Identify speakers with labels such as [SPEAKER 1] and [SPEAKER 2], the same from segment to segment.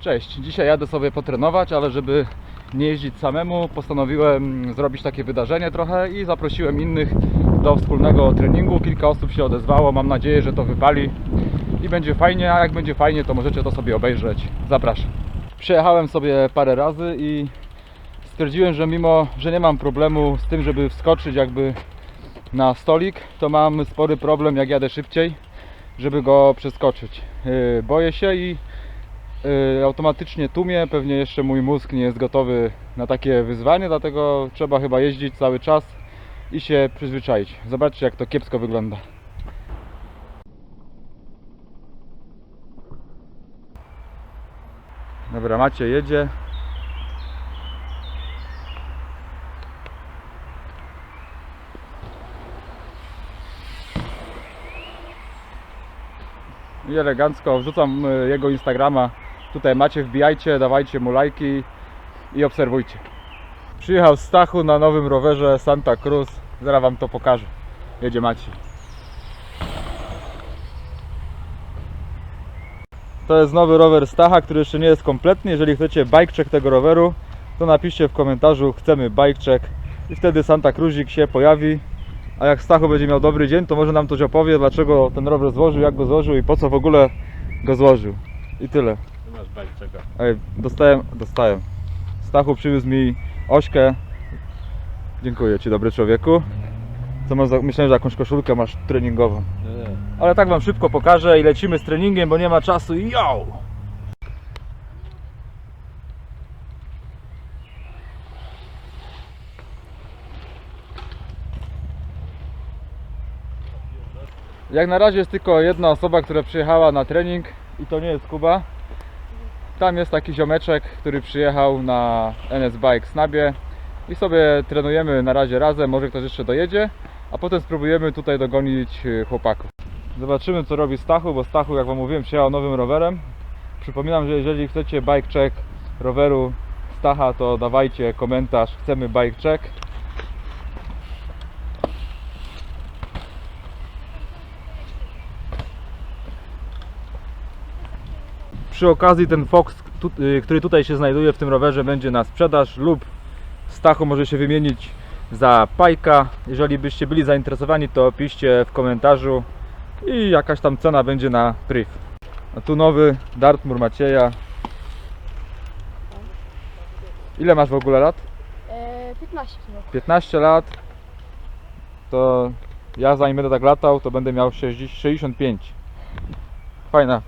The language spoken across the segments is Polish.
[SPEAKER 1] Cześć, dzisiaj jadę sobie potrenować, ale żeby nie jeździć samemu, postanowiłem zrobić takie wydarzenie trochę i zaprosiłem innych do wspólnego treningu. Kilka osób się odezwało, mam nadzieję, że to wypali i będzie fajnie, a jak będzie fajnie, to możecie to sobie obejrzeć. Zapraszam. Przejechałem sobie parę razy i stwierdziłem, że mimo, że nie mam problemu z tym, żeby wskoczyć jakby na stolik, to mam spory problem jak jadę szybciej, żeby go przeskoczyć. Yy, Boję się i yy, automatycznie tłumie, pewnie jeszcze mój mózg nie jest gotowy na takie wyzwanie, dlatego trzeba chyba jeździć cały czas i się przyzwyczaić. Zobaczcie jak to kiepsko wygląda. Dobra, Macie jedzie. I elegancko wrzucam y, jego Instagrama. Tutaj macie, wbijajcie, dawajcie mu lajki i obserwujcie. Przyjechał Stachu na nowym rowerze Santa Cruz. Zaraz wam to pokażę. Jedzie Maciej. To jest nowy rower Stacha, który jeszcze nie jest kompletny. Jeżeli chcecie bike check tego roweru, to napiszcie w komentarzu chcemy bike check i wtedy Santa Cruzik się pojawi. A jak Stachu będzie miał dobry dzień, to może nam coś opowie, dlaczego ten rower złożył, jak go złożył i po co w ogóle go złożył. I tyle. Ej, dostałem, dostałem. Stachu przywiózł mi ośkę. Dziękuję Ci, dobry człowieku. Co masz za... Myślałem, że jakąś koszulkę masz treningową.
[SPEAKER 2] Nie, nie.
[SPEAKER 1] Ale tak Wam szybko pokażę i lecimy z treningiem, bo nie ma czasu. Yo! Jak na razie jest tylko jedna osoba, która przyjechała na trening i to nie jest Kuba. Tam jest taki ziomeczek, który przyjechał na NS Bike Snabie i sobie trenujemy na razie razem, może ktoś jeszcze dojedzie, a potem spróbujemy tutaj dogonić y, chłopaków. Zobaczymy co robi Stachu, bo Stachu jak Wam mówiłem przyjechał nowym rowerem. Przypominam, że jeżeli chcecie bike check roweru Stacha, to dawajcie komentarz, chcemy bike check. Przy okazji ten Fox, tu- y, który tutaj się znajduje w tym rowerze będzie na sprzedaż lub Stachu może się wymienić za pajka. Jeżeli byście byli zainteresowani, to piszcie w komentarzu i jakaś tam cena będzie na priv. A tu nowy Dartmur Macieja. Ile masz w ogóle lat?
[SPEAKER 3] E, 15 no.
[SPEAKER 1] 15 lat. To ja zanim będę tak latał, to będę miał 60 65. Fajna.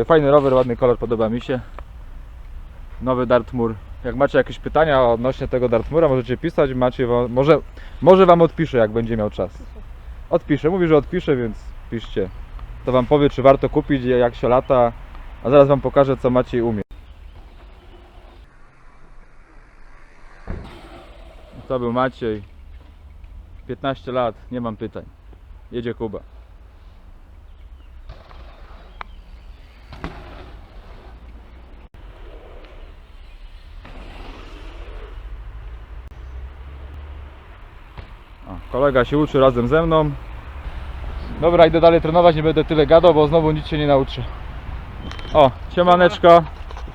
[SPEAKER 1] E, Fajny rower, ładny kolor, podoba mi się. Nowy Dartmur. Jak macie jakieś pytania odnośnie tego Dartmura, możecie pisać. Macie, może, może Wam odpiszę, jak będzie miał czas. Odpiszę, mówi, że odpiszę, więc piszcie. To Wam powie, czy warto kupić, jak się lata. A zaraz Wam pokażę, co Maciej umie. To był Maciej. 15 lat, nie mam pytań. Jedzie Kuba. Kolega się uczy razem ze mną. Dobra, idę dalej trenować, nie będę tyle gadał, bo znowu nic się nie nauczę. O, siemaneczko.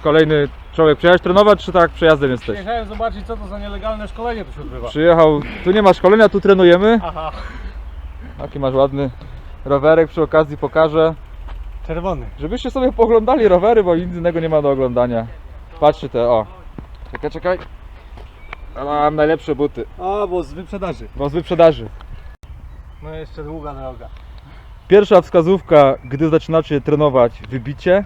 [SPEAKER 1] Kolejny człowiek. Przyjechałeś trenować, czy tak przejazdem jesteś?
[SPEAKER 2] Przyjechałem zobaczyć co to za nielegalne szkolenie tu się odbywa.
[SPEAKER 1] Przyjechał, tu nie ma szkolenia, tu trenujemy.
[SPEAKER 2] Aha,
[SPEAKER 1] Taki masz ładny rowerek, przy okazji pokażę.
[SPEAKER 2] czerwony.
[SPEAKER 1] Żebyście sobie pooglądali rowery, bo nic innego nie ma do oglądania. Patrzcie te, o. Czekaj, czekaj. A Mam najlepsze buty,
[SPEAKER 2] A, bo z wyprzedaży.
[SPEAKER 1] bo z wyprzedaży.
[SPEAKER 2] No jeszcze długa droga.
[SPEAKER 1] Pierwsza wskazówka, gdy zaczynacie trenować wybicie,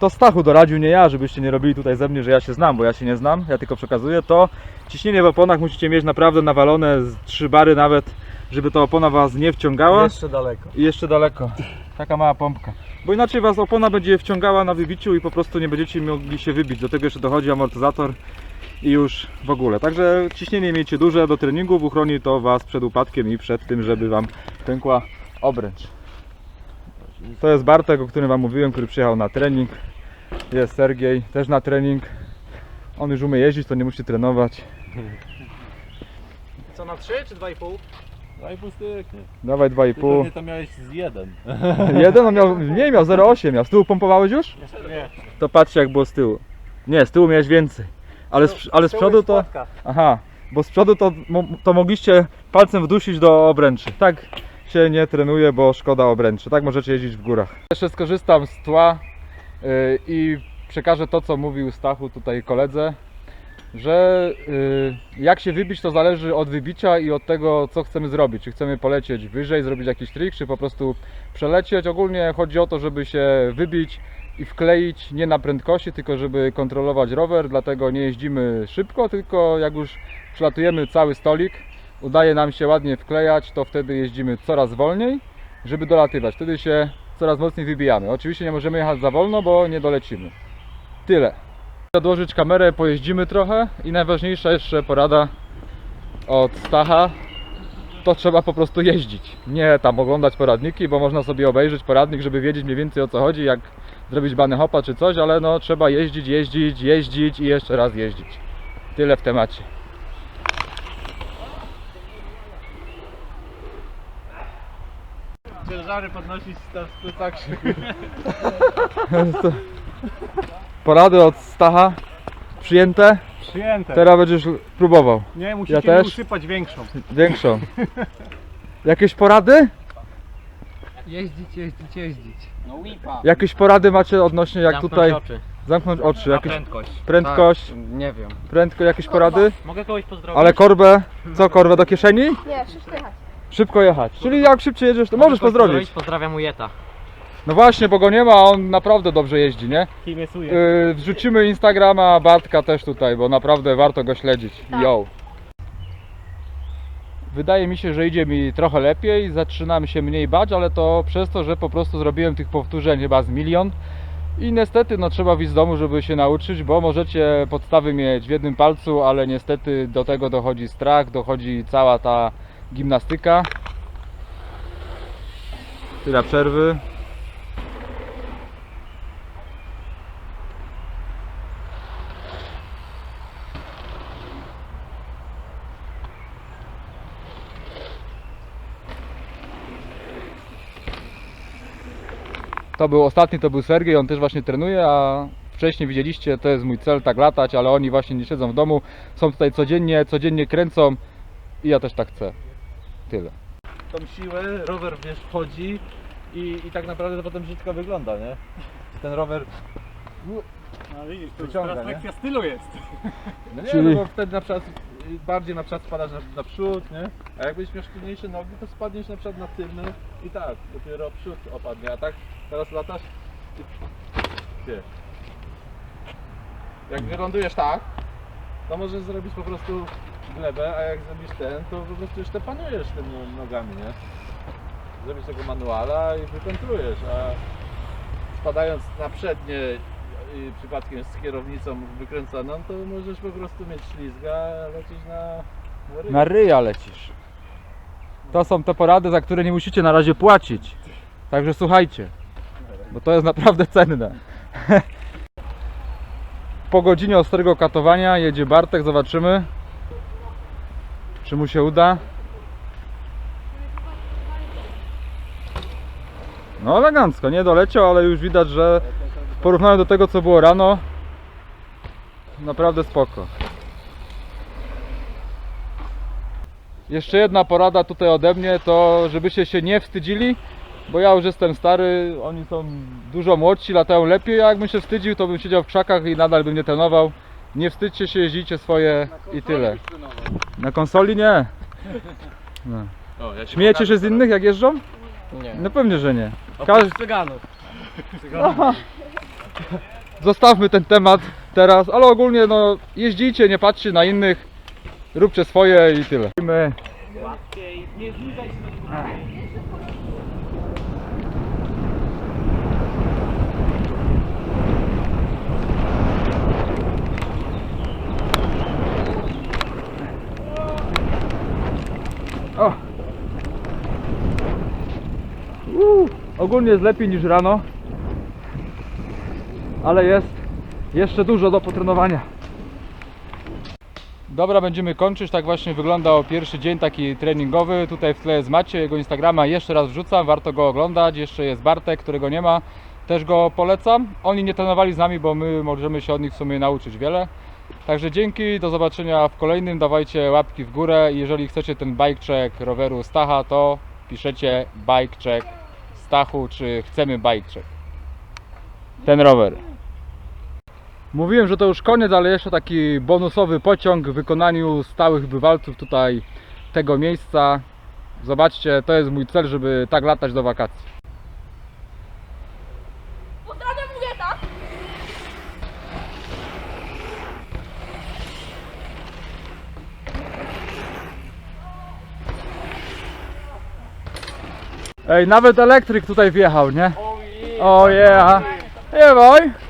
[SPEAKER 1] to Stachu doradził, nie ja, żebyście nie robili tutaj ze mnie, że ja się znam, bo ja się nie znam, ja tylko przekazuję, to ciśnienie w oponach musicie mieć naprawdę nawalone z trzy bary nawet, żeby ta opona was nie wciągała.
[SPEAKER 2] Jeszcze daleko.
[SPEAKER 1] I jeszcze daleko. Taka mała pompka. Bo inaczej was opona będzie wciągała na wybiciu i po prostu nie będziecie mogli się wybić. Do tego jeszcze dochodzi amortyzator i już w ogóle. Także ciśnienie miejcie duże do treningów, uchroni to was przed upadkiem i przed tym, żeby wam pękła obręcz. To jest Bartek, o którym wam mówiłem, który przyjechał na trening. Jest Sergiej, też na trening. On już umie jeździć, to nie musi trenować.
[SPEAKER 2] Co na 3 czy 2,5?
[SPEAKER 4] Dwa i pół styknie.
[SPEAKER 1] Dawaj
[SPEAKER 4] Ty
[SPEAKER 1] 2,5.
[SPEAKER 4] pewnie tam miałeś z jeden.
[SPEAKER 1] Jeden on miał, nie miał 0,8 miał. Z tyłu pompowałeś już?
[SPEAKER 2] Nie.
[SPEAKER 1] To patrzcie jak było z tyłu. Nie, z tyłu miałeś więcej. Ale z, ale z przodu to... Aha, bo z przodu to, to mogliście palcem wdusić do obręczy. Tak się nie trenuje, bo szkoda obręczy. Tak możecie jeździć w górach. Jeszcze skorzystam z tła yy, i przekażę to, co mówił Stachu tutaj koledze, że yy, jak się wybić, to zależy od wybicia i od tego, co chcemy zrobić. Czy chcemy polecieć wyżej, zrobić jakiś trik, czy po prostu przelecieć. Ogólnie chodzi o to, żeby się wybić i wkleić nie na prędkości, tylko żeby kontrolować rower, dlatego nie jeździmy szybko, tylko jak już przelatujemy cały stolik, udaje nam się ładnie wklejać, to wtedy jeździmy coraz wolniej, żeby dolatywać. Wtedy się coraz mocniej wybijamy. Oczywiście nie możemy jechać za wolno, bo nie dolecimy. Tyle. Odłożyć kamerę, pojeździmy trochę i najważniejsza jeszcze porada od Stacha, to trzeba po prostu jeździć. Nie tam oglądać poradniki, bo można sobie obejrzeć poradnik, żeby wiedzieć mniej więcej o co chodzi, jak zrobić bany hopa czy coś, ale no trzeba jeździć, jeździć, jeździć i jeszcze raz jeździć. Tyle w temacie.
[SPEAKER 4] Ciężary podnosić w plecach
[SPEAKER 1] Porady od Stacha przyjęte,
[SPEAKER 2] Przyjęte.
[SPEAKER 1] teraz będziesz próbował
[SPEAKER 2] Nie, musicie
[SPEAKER 1] Ja
[SPEAKER 2] mi
[SPEAKER 1] też.
[SPEAKER 2] usypać większą.
[SPEAKER 1] większą. Jakieś porady?
[SPEAKER 5] Jeździć, jeździć, jeździć.
[SPEAKER 6] No whipa.
[SPEAKER 1] Jakieś porady macie odnośnie jak
[SPEAKER 5] Zamknąć
[SPEAKER 1] tutaj
[SPEAKER 5] oczy.
[SPEAKER 1] zamknąć oczy,
[SPEAKER 5] Na
[SPEAKER 1] jakieś
[SPEAKER 5] prędkość.
[SPEAKER 1] prędkość,
[SPEAKER 5] Tak, nie wiem.
[SPEAKER 1] prędko jakieś porady?
[SPEAKER 5] Mogę kogoś pozdrowić?
[SPEAKER 1] Ale korbę, co korbę do kieszeni?
[SPEAKER 3] Nie, szybko jechać.
[SPEAKER 1] Szybko jechać. Czyli jak szybciej jedziesz, to
[SPEAKER 5] Mogę
[SPEAKER 1] możesz
[SPEAKER 5] kogoś
[SPEAKER 1] pozdrowić.
[SPEAKER 5] Pozdrawiam Ujeta.
[SPEAKER 1] No właśnie, bo go nie ma, a on naprawdę dobrze jeździ, nie?
[SPEAKER 2] Kim jest uje?
[SPEAKER 1] Yy, wrzucimy Instagrama Bartka też tutaj, bo naprawdę warto go śledzić.
[SPEAKER 3] Tak.
[SPEAKER 1] Yo. Wydaje mi się, że idzie mi trochę lepiej, zaczynam się mniej bać, ale to przez to, że po prostu zrobiłem tych powtórzeń chyba z milion. I niestety no trzeba wyjść z domu, żeby się nauczyć, bo możecie podstawy mieć w jednym palcu, ale niestety do tego dochodzi strach, dochodzi cała ta gimnastyka. Tyle przerwy. To był ostatni, to był Sergiej, on też właśnie trenuje, a wcześniej widzieliście, to jest mój cel, tak latać, ale oni właśnie nie siedzą w domu, są tutaj codziennie, codziennie kręcą i ja też tak chcę. Tyle.
[SPEAKER 4] tą siłę, rower wiesz, wchodzi i, i tak naprawdę to potem brzydko wygląda, nie? Ten rower,
[SPEAKER 2] No widzisz, to już
[SPEAKER 4] Wyciąga,
[SPEAKER 2] teraz
[SPEAKER 4] nie?
[SPEAKER 2] lekcja stylu jest.
[SPEAKER 4] no nie,
[SPEAKER 1] Czyli-
[SPEAKER 4] no bo wtedy na przykład bardziej na przykład spadasz na, na przód, nie? A jakbyś miał sztywniejsze nogi, to spadniesz na przykład na tylne i tak, dopiero przód opadnie, a tak teraz latasz i. Jak wylądujesz tak, to możesz zrobić po prostu glebę, a jak zrobisz ten, to po prostu już te panujesz tymi nogami, nie? Zrobisz tego manuala i wykontrujesz, a spadając na przednie i przypadkiem z kierownicą wykręconą, to możesz po prostu mieć ślizga, lecieć na, na ryj.
[SPEAKER 1] Na ryja lecisz. To są te porady, za które nie musicie na razie płacić. Także słuchajcie, bo to jest naprawdę cenne. Po godzinie ostrego katowania jedzie Bartek, zobaczymy czy mu się uda. No elegancko, nie doleciał, ale już widać, że porównaniu do tego co było rano naprawdę spoko. Jeszcze jedna porada tutaj ode mnie to żebyście się nie wstydzili, bo ja już jestem stary, oni są dużo młodsi, latają lepiej, a jakbym się wstydził to bym siedział w krzakach i nadal bym nie trenował. Nie wstydźcie się, jeździcie swoje i tyle. Na konsoli nie. No.
[SPEAKER 4] O, ja ci
[SPEAKER 1] Śmiejecie się z innych jak jeżdżą?
[SPEAKER 5] Nie.
[SPEAKER 1] No pewnie, że nie.
[SPEAKER 5] Oprócz
[SPEAKER 1] Każ...
[SPEAKER 5] cyganów.
[SPEAKER 1] Zostawmy ten temat teraz, ale ogólnie no jeździcie, nie patrzcie na innych, róbcie swoje i tyle. My O! Ogólnie jest lepiej niż rano, ale jest jeszcze dużo do potrenowania. Dobra, będziemy kończyć. Tak właśnie wyglądał pierwszy dzień taki treningowy. Tutaj w tle jest Macie, jego Instagrama jeszcze raz wrzucam, warto go oglądać. Jeszcze jest Bartek, którego nie ma, też go polecam. Oni nie trenowali z nami, bo my możemy się od nich w sumie nauczyć wiele. Także dzięki, do zobaczenia w kolejnym. Dawajcie łapki w górę. Jeżeli chcecie ten bike check roweru Stacha, to piszecie bike check Stachu, czy chcemy bike check. Ten rower. Mówiłem, że to już koniec, ale jeszcze taki bonusowy pociąg w wykonaniu stałych bywalców tutaj tego miejsca. Zobaczcie, to jest mój cel, żeby tak latać do wakacji.
[SPEAKER 3] Pozdrawiam Julieta!
[SPEAKER 1] Ej, nawet elektryk tutaj wjechał, nie? Oh yeah! Yeah boy!